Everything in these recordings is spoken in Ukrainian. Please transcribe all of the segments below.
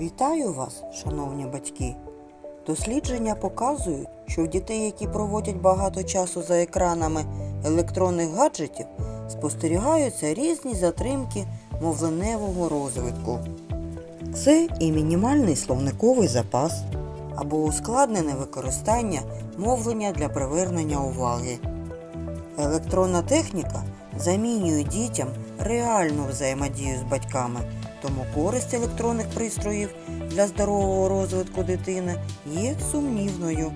Вітаю вас, шановні батьки! Дослідження показують, що в дітей, які проводять багато часу за екранами електронних гаджетів, спостерігаються різні затримки мовленевого розвитку. Це і мінімальний словниковий запас або ускладнене використання мовлення для привернення уваги. Електронна техніка замінює дітям реальну взаємодію з батьками, тому користь електронних пристроїв для здорового розвитку дитини є сумнівною.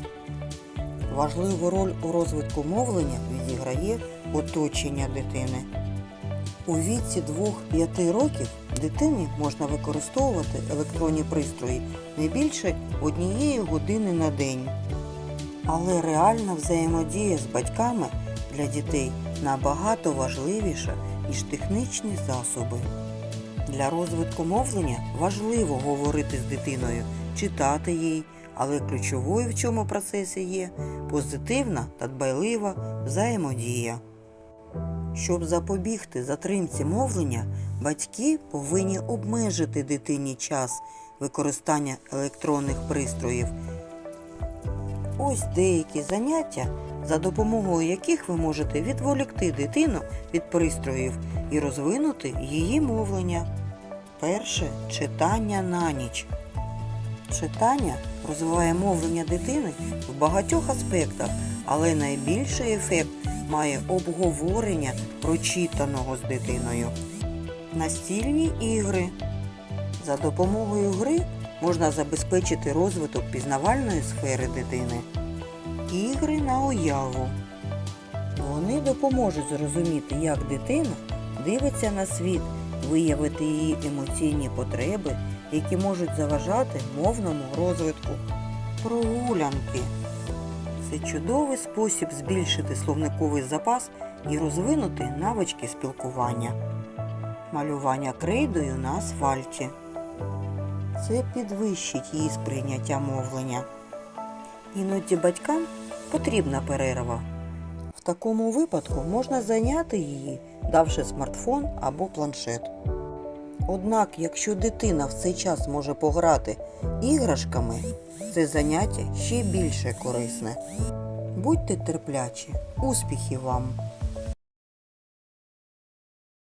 Важливу роль у розвитку мовлення відіграє оточення дитини. У віці 2-5 років дитині можна використовувати електронні пристрої не більше однієї години на день. Але реальна взаємодія з батьками для дітей набагато важливіша, ніж технічні засоби. Для розвитку мовлення важливо говорити з дитиною, читати їй, але ключовою в цьому процесі є позитивна та дбайлива взаємодія. Щоб запобігти затримці мовлення, батьки повинні обмежити дитині час використання електронних пристроїв. Ось деякі заняття, за допомогою яких ви можете відволікти дитину від пристроїв і розвинути її мовлення. Перше читання на ніч. Читання розвиває мовлення дитини в багатьох аспектах, але найбільший ефект має обговорення прочитаного з дитиною. Настільні ігри. За допомогою гри можна забезпечити розвиток пізнавальної сфери дитини. Ігри на уяву. Вони допоможуть зрозуміти, як дитина дивиться на світ, виявити її емоційні потреби, які можуть заважати мовному розвитку. Прогулянки. Це чудовий спосіб збільшити словниковий запас і розвинути навички спілкування. Малювання крейдою на асфальті. Це підвищить її сприйняття мовлення. Іноді батькам потрібна перерва. В такому випадку можна зайняти її, давши смартфон або планшет. Однак, якщо дитина в цей час може пограти іграшками, це заняття ще більше корисне. Будьте терплячі, успіхів вам!